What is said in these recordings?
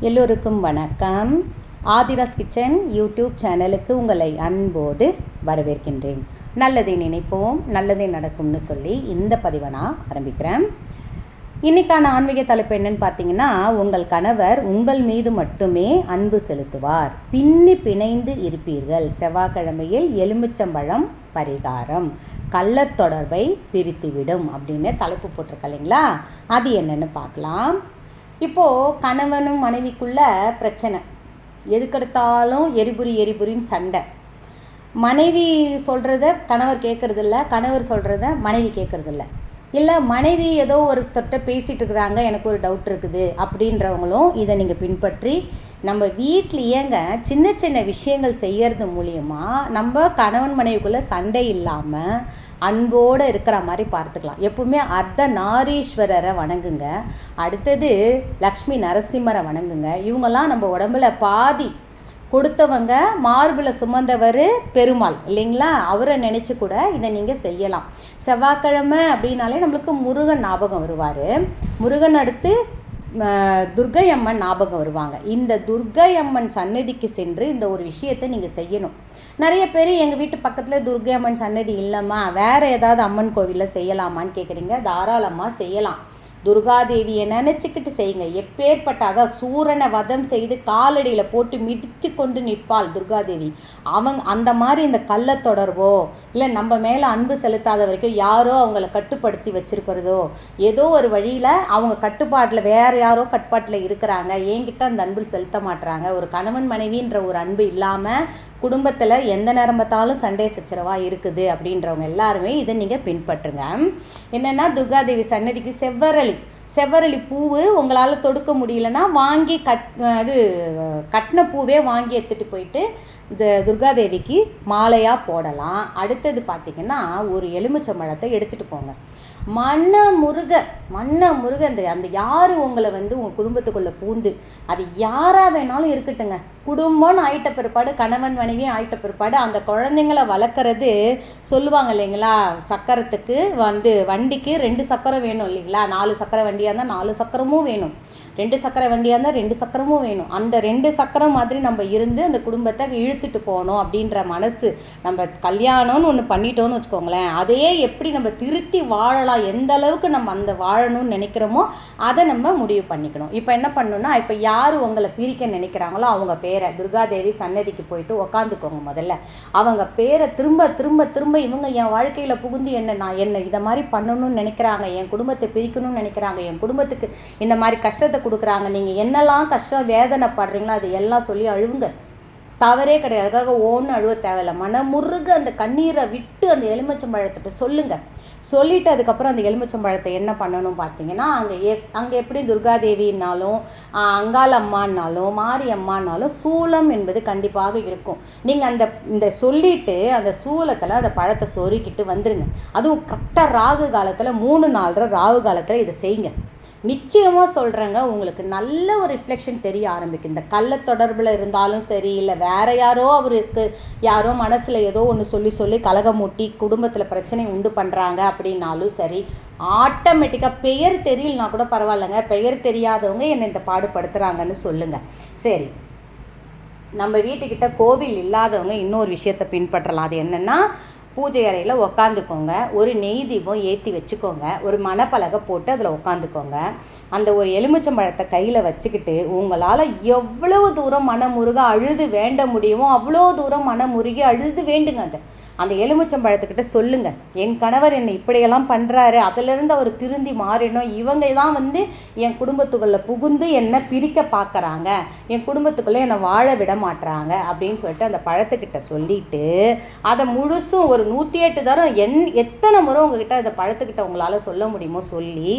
எல்லோருக்கும் வணக்கம். Aadhira's kitchen YouTube சேனலுக்கு உங்களை அன்போடு வரவேற்கின்றேன். நல்லதை நினைப்போம் நல்லதே நடக்கும்னு சொல்லி இந்த பதிவை நான் ஆரம்பிக்கிறேன். இன்றைக்கான ஆன்மீக தலைப்பு என்னன்னு பார்த்தீங்கன்னா உங்கள் கணவர் உங்கள் மீது மட்டுமே அன்பு செலுத்துவார். பின்னி பிணைந்து இருப்பீர்கள். செவ்வாய்க்கிழமையில் எலுமிச்சம்பழம் பரிகாரம் கள்ளத் தொடர்பை பிரித்துவிடும் அப்படின்னு தலைப்பு போட்டிருக்க இல்லைங்களா? அது என்னென்னு பார்க்கலாம். இப்போது கணவனும் மனைவிக்குள்ள பிரச்சனை. எதுக்கெடுத்தாலும் எரிபுரி எரிபுரின்னு சண்டை. மனைவி சொல்கிறத கணவர் கேட்குறதில்ல கணவர் சொல்கிறத மனைவி கேட்குறதில்ல இல்லை மனைவி ஏதோ ஒருத்தர்கிட்ட பேசிகிட்டு இருக்கிறாங்க எனக்கு ஒரு டவுட் இருக்குது அப்படின்றவங்களும் இதை நீங்கள் பின்பற்றி நம்ம வீட்லேயேங்க சின்ன சின்ன விஷயங்கள் செய்கிறது மூலியமா நம்ம கணவன் மனைவிக்குள்ளே சண்டை இல்லாமல் அன்போடு இருக்கிற மாதிரி பார்த்துக்கலாம். எப்பவுமே அர்த்த நாரீஸ்வரரை வணங்குங்க. அடுத்தது லக்ஷ்மி நரசிம்மரை வணங்குங்க. இவங்கெல்லாம் நம்ம உடம்புல பாதி கொடுத்தவங்க மார்பில் சுமந்தவர் பெருமாள் இல்லைங்களா? அவரை நினச்சி கூட இதை நீங்கள் செய்யலாம். செவ்வாய்க்கிழமை அப்படின்னாலே நம்மளுக்கு முருகன் ஞாபகம் வருவார். முருகன் அடுத்து துர்கை துர்க்கை அம்மன் ஞாபகம் வருவாங்க. இந்த துர்க்கை அம்மன் சன்னதிக்கு சென்று இந்த ஒரு விஷயத்தை நீங்கள் செய்யணும். நிறைய பேர் எங்கள் வீட்டு பக்கத்தில் துர்க்கை அம்மன் சன்னதி இல்லைம்மா வேறு ஏதாவது அம்மன் கோவிலில் செய்யலாமான்னு கேட்குறீங்க தாராளமாக செய்யலாம். துர்காதேவியை நினச்சிக்கிட்டு செய்யுங்க. எப்பேற்பட்ட அதான் சூரனை வதம் செய்து காலடியில் போட்டு மிதித்து கொண்டு நிற்பாள் துர்காதேவி. அவங்க அந்த மாதிரி இந்த கள்ள தொடர்வோ இல்லை நம்ம மேலே அன்பு செலுத்தாத வரைக்கும் யாரோ அவங்கள கட்டுப்படுத்தி வச்சிருக்கிறதோ ஏதோ ஒரு வழியில் அவங்க கட்டுப்பாட்டில் வேறு யாரோ கட்டுப்பாட்டில் இருக்கிறாங்க. என்கிட்ட அந்த அன்பு செலுத்த மாட்டுறாங்க ஒரு கணவன் மனைவின்ற ஒரு அன்பு இல்லாமல் குடும்பத்தில் எந்த நேரம் பார்த்தாலும் சண்டை சச்சரவாக இருக்குது. அப்படின்றவங்க எல்லாருமே இதை நீங்கள் பின்பற்றுங்க. என்னென்னா துர்காதேவி சன்னதிக்கு செவ்வரளி. செவ்வரளி பூவு உங்களால் தொடுக்க முடியலன்னா வாங்கி கட் அது கட்டின பூவே வாங்கி எடுத்துகிட்டு போயிட்டு இந்த துர்காதேவிக்கு மாலையாக போடலாம். அடுத்தது பார்த்திங்கன்னா ஒரு எலுமிச்சம்பழத்தை எடுத்துகிட்டு போங்க. மன்ன முருக மன்ன முருக அந்த அந்த யார் உங்களை வந்து உங்கள் குடும்பத்துக்குள்ளே பூந்து அது யாராக வேணாலும் இருக்கட்டுங்க. குடும்பம்னு ஆயிட்ட பிற்பாடு கணவன் மனைவியும் ஆயிட்ட பிற்பாடு அந்த குழந்தைங்கள வளர்க்குறது சொல்லுவாங்க இல்லைங்களா? சக்கரத்துக்கு வந்து வண்டிக்கு ரெண்டு சக்கரம் வேணும் இல்லைங்களா? நாலு சக்கர வண்டியாக இருந்தால் நாலு சக்கரமும் வேணும். ரெண்டு சக்கர வண்டியாக இருந்தால் ரெண்டு சக்கரமும் வேணும். அந்த ரெண்டு சக்கரம் மாதிரி நம்ம இருந்து அந்த குடும்பத்தை இழுத்துட்டு போகணும் அப்படின்ற மனசு. நம்ம கல்யாணம்னு ஒன்று பண்ணிட்டோம்னு வச்சுக்கோங்களேன். அதையே எப்படி நம்ம திருத்தி வாழலாம் எந்த அளவுக்கு நம்ம அந்த வாழணும்னு நினைக்கிறோமோ அதை நம்ம முடிவு பண்ணிக்கணும். இப்போ என்ன பண்ணணும்னா இப்போ யார் உங்களை பிரிக்க நினைக்கிறாங்களோ அவங்க பேரை துர்காதேவி சன்னதிக்கு போயிட்டு உக்காந்துக்கோங்க முதல்ல. அவங்க பேரை திரும்ப திரும்ப திரும்ப இவங்க என் வாழ்க்கையில் புகுந்து என்ன நான் என்ன இதை மாதிரி பண்ணணும்னு நினைக்கிறாங்க என் குடும்பத்தை பிரிக்கணும்னு நினைக்கிறாங்க என் குடும்பத்துக்கு இந்த மாதிரி கஷ்டத்தை கொடுக்குறாங்க. நீங்கள் என்னெல்லாம் கஷ்டம் வேதனை படுறீங்களோ அது எல்லாம் சொல்லி அழுவுங்க. தவறே கிடையாது. அதுக்காக ஓன்னு அழுவ தேவையில்ல. மனமுருக அந்த கண்ணீரை விட்டு அந்த எலுமிச்சம்பழத்திட்ட சொல்லுங்கள் சொல்லிட்டு அதுக்கப்புறம் அந்த எலுமிச்சம்பழத்தை என்ன பண்ணணும் பார்த்தீங்கன்னா அங்கே எ அங்கே எப்படி துர்காதேவின்னாலும் ஆஹ், அங்காள் அம்மான்னாலும் மாரி சூலம் என்பது கண்டிப்பாக இருக்கும். நீங்கள் அந்த இந்த சொல்லிட்டு அந்த சூலத்தில் அந்த பழத்தை சொருக்கிட்டு வந்துடுங்க அதுவும் கரெக்டாக ராகு காலத்தில் மூணு நாலரை ராகு காலத்தில் இதை செய்யுங்க. நிச்சயமாக சொல்கிறேங்க உங்களுக்கு நல்ல ஒரு ரிஃப்ளெக்ஷன் தெரிய ஆரம்பிக்கும். இந்த கள்ள தொடர்பில் இருந்தாலும் சரி இல்லை வேறு யாரோ அவருக்கு யாரோ மனசில் ஏதோ ஒன்று சொல்லி சொல்லி கலகமூட்டி குடும்பத்தில் பிரச்சனை உண்டு பண்ணுறாங்க அப்படின்னாலும் சரி ஆட்டோமேட்டிக்காக பெயர் தெரியலனா கூட பரவாயில்லைங்க. பெயர் தெரியாதவங்க என்னை இந்த பாடுபடுத்துகிறாங்கன்னு சொல்லுங்கள் சரி நம்ம வீட்டுக்கிட்ட கோவில் இல்லாதவங்க இன்னொரு விஷயத்தை பின்பற்றலாம். அது என்னென்னா பூஜை அறையில் உக்காந்துக்கோங்க. ஒரு நெய் தீபம் ஏற்றி வச்சுக்கோங்க. ஒரு மணப்பலகை போட்டு அதில் உக்காந்துக்கோங்க. அந்த ஒரு எலுமிச்சம்பழத்தை கையில் வச்சுக்கிட்டு உங்களால் எவ்வளவு தூரம் மனமுருக அழுது வேண்ட முடியுமோ அவ்வளோ தூரம் மனமுருகி அழுது வேண்டுங்க அதை. அந்த எலுமிச்சம்பழத்துக்கிட்ட சொல்லுங்க. என் கணவர் என்னை இப்படியெல்லாம் பண்ணுறாரு அதிலிருந்து அவர் திருந்தி மாறிடணும். இவங்க தான் வந்து என் குடும்பத்துக்குள்ளே புகுந்து என்னை பிரிக்க பார்க்குறாங்க என் குடும்பத்துக்குள்ளே என்னை வாழ விட மாட்டுறாங்க அப்படின்னு சொல்லிட்டு அந்த பழத்துக்கிட்ட சொல்லிட்டு அதை முழுசும் ஒரு நூற்றி எட்டு தரம். என் எத்தனை முறை உங்ககிட்ட இதை பழத்துக்கிட்ட உங்களால் சொல்ல முடியுமோ சொல்லி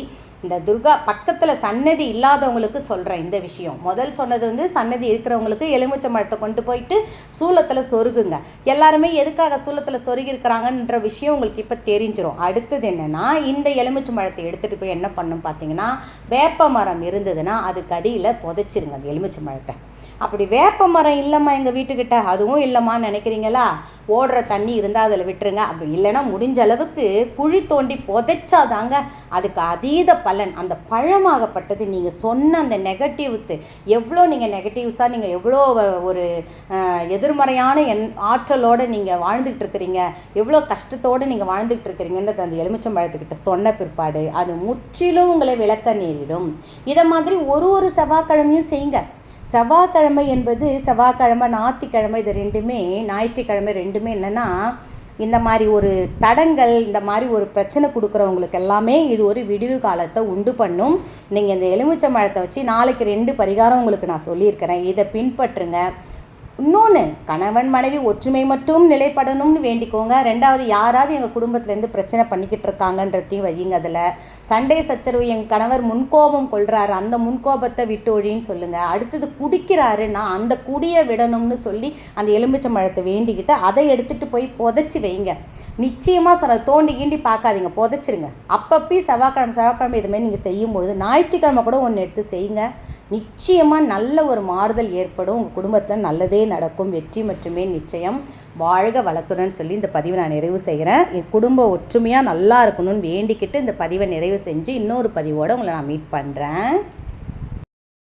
இந்த துர்கா பக்கத்தில் சன்னதி இல்லாதவங்களுக்கு சொல்கிறேன் இந்த விஷயம். முதல் சொன்னது வந்து சன்னதி இருக்கிறவங்களுக்கு எலுமிச்சை மரத்தை கொண்டு போயிட்டு சூலத்தில் சொருகுங்க. எல்லாருமே எதுக்காக சூலத்தில் சொருகி இருக்கிறாங்கன்ற விஷயம் உங்களுக்கு இப்போ தெரிஞ்சிடும் அடுத்தது என்னென்னா இந்த எலுமிச்சை மரத்தை எடுத்துகிட்டு போய் என்ன பண்ணும் பார்த்தீங்கன்னா வேப்ப மரம் இருந்ததுன்னா அதுக்கு அடியில் புதைச்சிருங்க அந்த எலுமிச்சை மரத்தை. அப்படி வேப்ப மரம் இல்லைம்மா எங்கள் வீட்டுக்கிட்ட. அதுவும் இல்லைம்மா நினைக்கிறீங்களா? ஓடுற தண்ணி இருந்தால் அதில் விட்டுருங்க. அப்படி இல்லைன்னா முடிஞ்ச அளவுக்கு குழி தோண்டி புதைச்சாதாங்க அதுக்கு அதீத பலன். அந்த பழமாகப்பட்டது நீங்கள் சொன்ன அந்த நெகட்டிவ்த்து எவ்வளோ நீங்கள் நெகட்டிவ்ஸாக நீங்கள் எவ்வளோ ஒரு எதிர்மறையான எண் ஆற்றலோடு நீங்கள் வாழ்ந்துக்கிட்டு இருக்கிறீங்க எவ்வளோ கஷ்டத்தோடு நீங்கள் வாழ்ந்துகிட்டு இருக்கிறீங்கன்றது அந்த எலுமிச்சம்பழத்துக்கிட்ட சொன்ன பிற்பாடு. அது முற்றிலும் உங்களை விளக்க நேரிடும். இதை மாதிரி ஒரு ஒரு செவ்வாய்க்கிழமையும் செய்யுங்க. செவ்வாய்க்கிழமை என்பது செவ்வாய்க்கிழமை ஞாயிற்றுக்கிழமை இது ரெண்டுமே ஞாயிற்றுக்கிழமை ரெண்டுமே என்னென்னா இந்த மாதிரி ஒரு தடங்கள் இந்த மாதிரி ஒரு பிரச்சனை கொடுக்குறவங்களுக்கு எல்லாமே இது ஒரு விடிவு காலத்தை உண்டு பண்ணும். நீங்கள் இந்த எலுமிச்சை மழத்தை வச்சு நாளைக்கு ரெண்டு பரிகாரம் உங்களுக்கு நான் சொல்லியிருக்கிறேன். இதை பின்பற்றுங்க. இன்னொன்று கணவன் மனைவி ஒற்றுமை மட்டும் நிலைப்படணும்னு வேண்டிக்கோங்க. ரெண்டாவது யாராவது எங்கள் குடும்பத்துலேருந்து பிரச்சனை பண்ணிக்கிட்டு இருக்காங்கன்றதையும் வையுங்க அதில். சண்டை சச்சரவு என் கணவர் முன்கோபம் கொள்கிறாரு அந்த முன்கோபத்தை விட்டு ஒழின்னு சொல்லுங்கள் அடுத்தது குடிக்கிறாருன்னா அந்த குடியை விடணும்னு சொல்லி அந்த எலுமிச்சை மழத்தை வேண்டிக்கிட்டு அதை எடுத்துகிட்டு போய் புதைச்சி வைங்க. நிச்சயமாக சில தோண்டி கீண்டி பார்க்காதீங்க. புதைச்சிருங்க. அப்பப்பி செவ்வாய்க்கிழமை செவ்வாய்க்கிழமை இதுமாதிரி நீங்கள் செய்யும்பொழுது ஞாயிற்றுக்கிழமை கூட ஒன்று எடுத்து செய்யுங்க. நிச்சயமாக நல்ல ஒரு மாறுதல் ஏற்படும். உங்கள் குடும்பத்தில் நல்லதே நடக்கும். வெற்றி மட்டுமே நிச்சயம். வாழ்க வளத்துடன் சொல்லி இந்த பதிவை நான் நிறைவு செய்கிறேன். என் குடும்ப ஒற்றுமையாக நல்லா இருக்கணும்னு வேண்டிக்கிட்டு இந்த பதிவை நிறைவு செஞ்சு இன்னொரு பதிவோடு உங்களை நான் மீட் பண்ணுறேன்